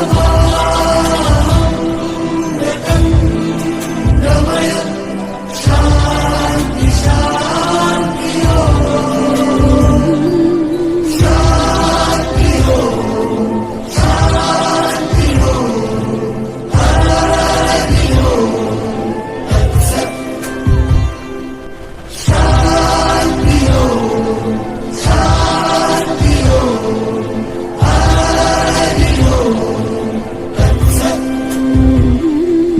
the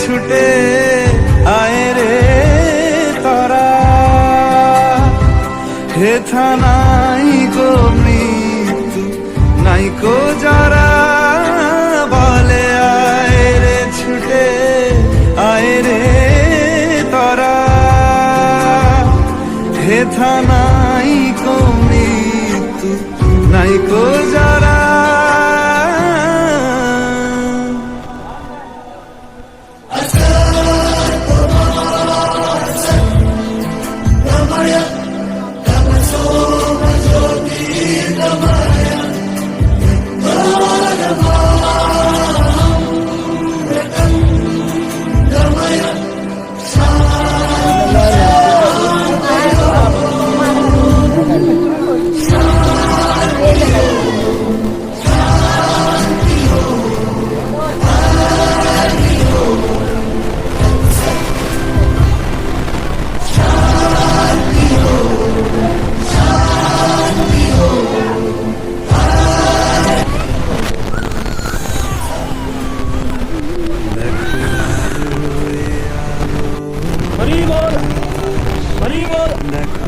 ছুটে আয় রে তারা। হেথা নাই গো মৃত্যু, নাই কো যারা বলে আয় রে ছুটে আয় রে তারা। হেথা